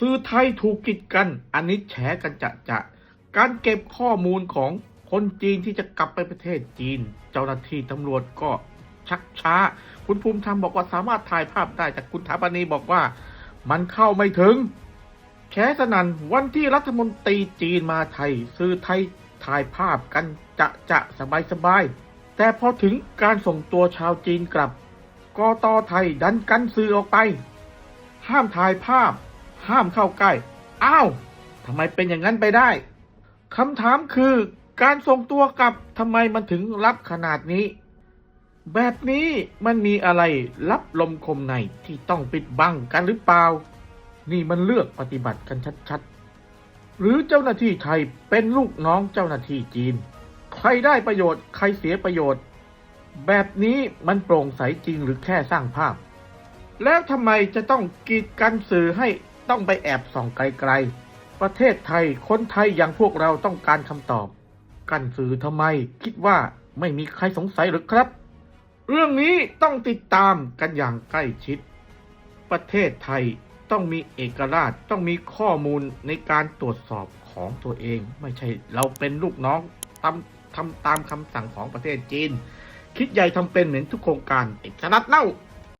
สื่อไทยถูกกีดกัน อันนี้แฉกันจะจะการเก็บข้อมูลของคนจีนที่จะกลับไปประเทศจีน เจ้าหน้าที่ตำรวจก็ชักช้า คุณภูมิธรรมบอกว่าสามารถถ่ายภาพได้ แต่คุณถาปณีบอกว่ามันเข้าไม่ถึงแฉสนันวันที่รัฐมนตรีจีนมาไทย สื่อไทยถ่ายภาพกันจะจะสบายสบายๆแต่พอถึงการส่งตัวชาวจีนกลับกตไทยดันกันสื่อออกไป ห้ามถ่ายภาพ ห้ามเข้าใกล้ อ้าวทำไมเป็นอย่างนั้นไปได้คำถามคือการส่งตัวกลับทำไมมันถึงรับขนาดนี้ แบบนี้มันมีอะไรรับลมคมในที่ต้องปิดบังกันหรือเปล่า นี่มันเลือกปฏิบัติกันชัดๆ หรือเจ้าหน้าที่ไทยเป็นลูกน้องเจ้าหน้าที่จีน ใครได้ประโยชน์ใครเสียประโยชน์ แบบนี้มันโปร่งใสจริงหรือแค่สร้างภาพ แล้วทำไมจะต้องกีดกันสื่อให้ ต้องไปแอบส่องไกลๆ ประเทศไทยคนไทยอย่างพวกเราต้องการคำตอบ กันสื่อทำไมคิดว่าไม่มีใครสงสัยหรือครับ เรื่องนี้ต้องติดตามกันอย่างใกล้ชิด ประเทศไทยต้องมีเอกราชต้องมีข้อมูลในการตรวจสอบของตัวเอง ไม่ใช่เราเป็นลูกน้องทำทำตามคำสั่งของประเทศจีน คิดใหญ่ทำเป็นเหมือนทุกโครงการไอ้สนัดเน่า